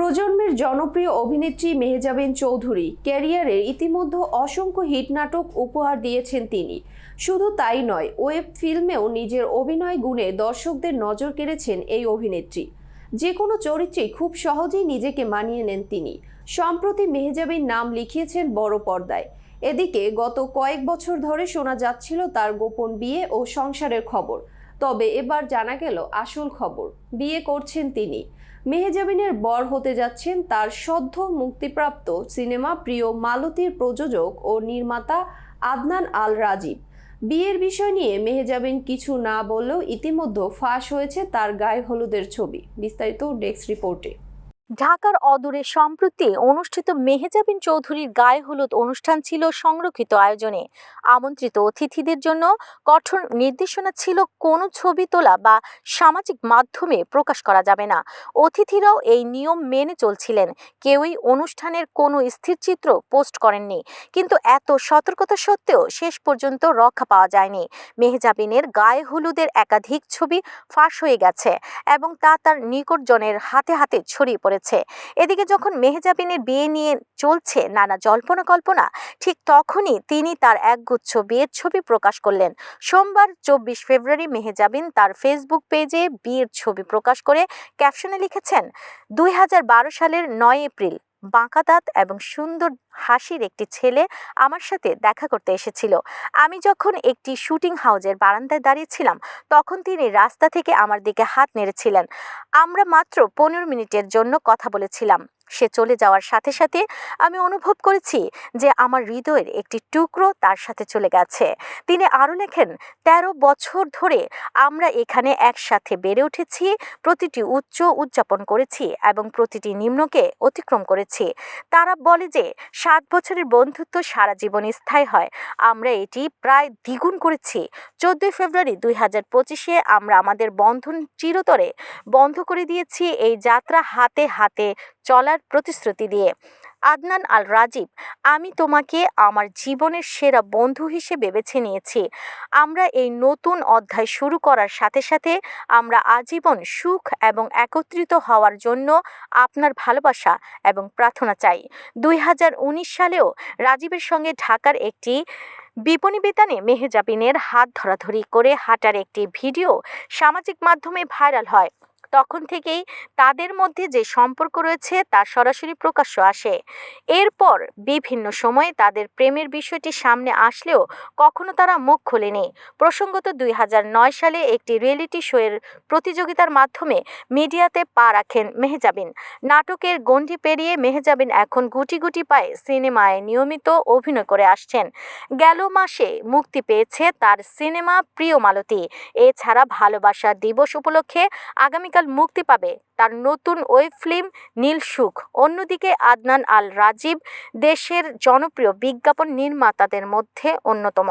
প্রজন্মের জনপ্রিয় অভিনেত্রী মেহজাবিন চৌধুরী ক্যারিয়ারের ইতিমধ্যে অসংখ্য হিট নাটক উপহার দিয়েছেন তিনি। শুধু তাই নয়, ওয়েব ফিল্মেও নিজের অভিনয় গুণে দর্শকদের নজর কেড়েছেন এই অভিনেত্রী। যে কোনো চরিত্রেই খুব সহজেই নিজেকে মানিয়ে নেন তিনি। সম্প্রতি মেহজাবিন নাম লিখিয়েছেন বড় পর্দায়। এদিকে গত কয়েক বছর ধরে শোনা যাচ্ছিল তার গোপন বিয়ে ও সংসারের খবর। তবে এবার জানা গেল আসল খবর। বিয়ে করছেন তিনি। মেহেজাবিনের বর হতে যাচ্ছেন তার সদ্য মুক্তিপ্রাপ্ত সিনেমা প্রিয় মালতীর প্রযোজক ও নির্মাতা আদনান আল রাজীব বিয়ের বিষয় নিয়ে মেহেজাবিন কিছু না বললেও ইতিমধ্যে ফাঁস হয়েছে তার গায়ে হলুদের ছবি। বিস্তারিত ডেস্ক রিপোর্টে। ঢাকার অদূরে সম্প্রতি অনুষ্ঠিত মেহেজাবিন চৌধুরীর গায়ে হলুদ অনুষ্ঠান ছিল সংরক্ষিত আয়োজনে। আমন্ত্রিত অতিথিদের জন্য কঠোর নির্দেশনা ছিল কোনো ছবি তোলা বা সামাজিক মাধ্যমে প্রকাশ করা যাবে না। অতিথিরাও এই নিয়ম মেনে চলছিলেন। কেউই অনুষ্ঠানের কোনো স্থির চিত্র পোস্ট করেননি। কিন্তু এত সতর্কতা সত্ত্বেও শেষ পর্যন্ত রক্ষা পাওয়া যায়নি। মেহজাবিনের গায়ে হলুদের একাধিক ছবি ফাঁস হয়ে গেছে এবং তা তার নিকটজনের হাতে হাতে ছড়িয়ে পড়েছে। এদিকে যখন মেহজাবিনের বিয়ে নিয়ে চলছে নানা জল্পনা কল্পনা, ঠিক তখনই তিনি তার একগুচ্ছ বিয়ের ছবি প্রকাশ করলেন। সোমবার, চব্বিশ ফেব্রুয়ারি, মেহজাবিন তার ফেসবুক পেজে বিয়ের ছবি প্রকাশ করে ক্যাপশনে লিখেছেন, দুই হাজার বারো সালের নয় এপ্রিল। বাঁকা দাঁত এবং সুন্দর হাসির একটি ছেলে আমার সাথে দেখা করতে এসেছিল। আমি যখন একটি শুটিং হাউজের বারান্দায় দাঁড়িয়েছিলাম তখন তিনি রাস্তা থেকে আমার দিকে হাত নেড়েছিলেন। আমরা মাত্র পনেরো মিনিটের জন্য কথা বলেছিলাম। সে চলে যাওয়ার সাথে সাথে আমি অনুভব করেছি যে আমার হৃদয়ের একটি টুকরো তার সাথে চলে গেছে। তিনি আরও লেখেন, তেরো বছর ধরে আমরা এখানে একসাথে বেড়ে উঠেছি, প্রতিটি উচ্চ উদযাপন করেছি এবং প্রতিটি নিম্নকে অতিক্রম করেছি। তারা বলে যে সাত বছরের বন্ধুত্ব সারা জীবন স্থায়ী হয়। আমরা এটি প্রায় দ্বিগুণ করেছি। চোদ্দই ফেব্রুয়ারি দুই হাজার পঁচিশে আমরা আমাদের বন্ধন চিরতরে বন্ধ করে দিয়েছি। এই যাত্রা হাতে হাতে চলার প্রতিশ্রুতি দিয়ে। আদনান আল রাজীব আমি তোমাকে আমার জীবনের সেরা বন্ধু হিসেবে বেছে নিয়েছি। আমরা এই নতুন অধ্যায় শুরু করার সাথে সাথে আমরা আজীবন সুখ এবং একত্রিত হওয়ার জন্য আপনার ভালোবাসা এবং প্রার্থনা চাই। দুই হাজার উনিশ সালেও রাজীবের সঙ্গে ঢাকার একটি বিপণী বিতানে মেহেজাবিনের হাত ধরাধরি করে হাঁটার একটি ভিডিও সামাজিক মাধ্যমে ভাইরাল হয়। তখন থেকেই তাদের মধ্যে যে সম্পর্ক রয়েছে তা সরাসরি প্রকাশ্য আসে। এরপর বিভিন্ন সময়ে তাদের প্রেমের বিষয়টি সামনে আসলেও কখনো তারা মুখ খোলেনি। প্রসঙ্গত দুই হাজার নয় সালে একটি রিয়েলিটি শোয়ের প্রতিযোগিতার মাধ্যমে মিডিয়াতে পা রাখেন মেহজাবিন। নাটকের গণ্ডি পেরিয়ে মেহজাবিন এখন গুটি গুটি পায়ে সিনেমায় নিয়মিত অভিনয় করে আসছেন। গেল মাসে মুক্তি পেয়েছে তার সিনেমা প্রিয় মালতী এছাড়া ভালোবাসা দিবস উপলক্ষে আগামীকাল মুক্তি পাবে। তার নতুন ওয়েব ফিল্ম নীল সুখ। অন্যদিকে আদনান আল রাজীব দেশের জনপ্রিয় বিজ্ঞাপন নির্মাতাদের মধ্যে অন্যতম।